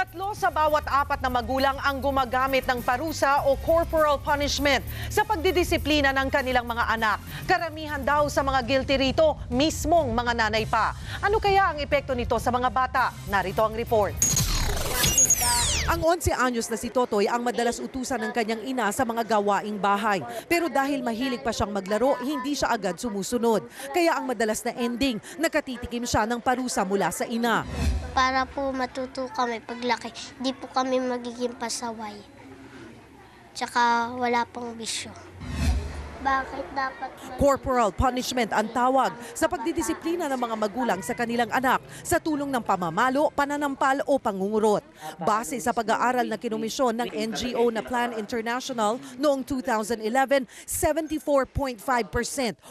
Tatlo sa bawat apat na magulang ang gumagamit ng parusa o corporal punishment sa pagdidisiplina ng kanilang mga anak. Karamihan daw sa mga guilty rito, mismong mga nanay pa. Ano kaya ang epekto nito sa mga bata? Narito ang report. Ang 11 anyos na si Totoy ang madalas utusan ng kanyang ina sa mga gawaing bahay. Pero dahil mahilig pa siyang maglaro, hindi siya agad sumusunod. Kaya ang madalas na ending, nakatitikim siya ng parusa mula sa ina. para po matuto kami paglaki. Di po kami magiging pasaway. Tsaka wala pang bisyo. Bakit dapat Corporal punishment ang tawag sa pagdidisiplina ng mga magulang sa kanilang anak sa tulong ng pamamalo, pananampal o pangungurot. Base sa pag-aaral na kinomisyon ng NGO na Plan International noong 2011, 74.5%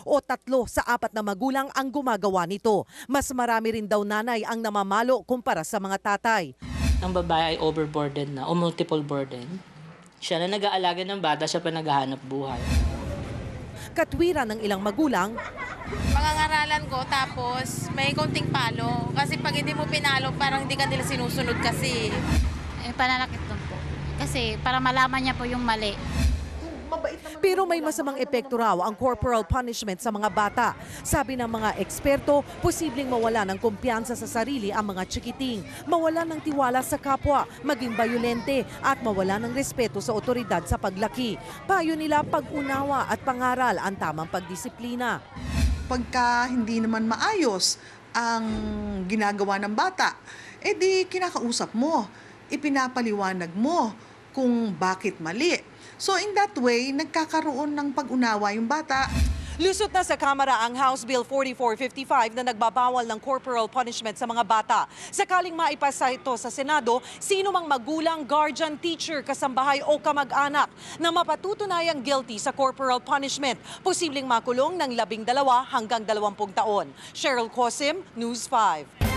o tatlo sa apat na magulang ang gumagawa nito. Mas marami rin daw nanay ang namamalo kumpara sa mga tatay. ang babae ay overburdened na o multiple burden. Siya na nag-aalaga ng bata, siya pa naghahanap buhay. Katwiran ng ilang magulang, pangangaralan ko tapos may konting palo. Kasi pag hindi mo pinalo, parang hindi ka nila sinusunod kasi. eh, pananakit doon po. Kasi para malaman niya po yung mali. Pero may masamang epekto raw ang corporal punishment sa mga bata. Sabi ng mga eksperto, posibleng mawala ng kumpiyansa sa sarili ang mga chikiting, mawala ng tiwala sa kapwa, maging bayolente at mawala ng respeto sa otoridad sa paglaki. Payo nila pag-unawa at pangaral ang tamang pagdisiplina. pagka hindi naman maayos ang ginagawa ng bata, edi kinakausap mo, ipinapaliwanag mo kung bakit mali. So in that way, nagkakaroon ng pag-unawa yung bata. Lusot na sa Kamara ang House Bill 4455 na nagbabawal ng corporal punishment sa mga bata. Sakaling maipasa ito sa Senado, sino mang magulang, guardian, teacher, kasambahay o kamag-anak na mapatutunayang guilty sa corporal punishment, posibleng makulong ng labing dalawa hanggang dalawampung taon. Cheryl Cosim, News 5.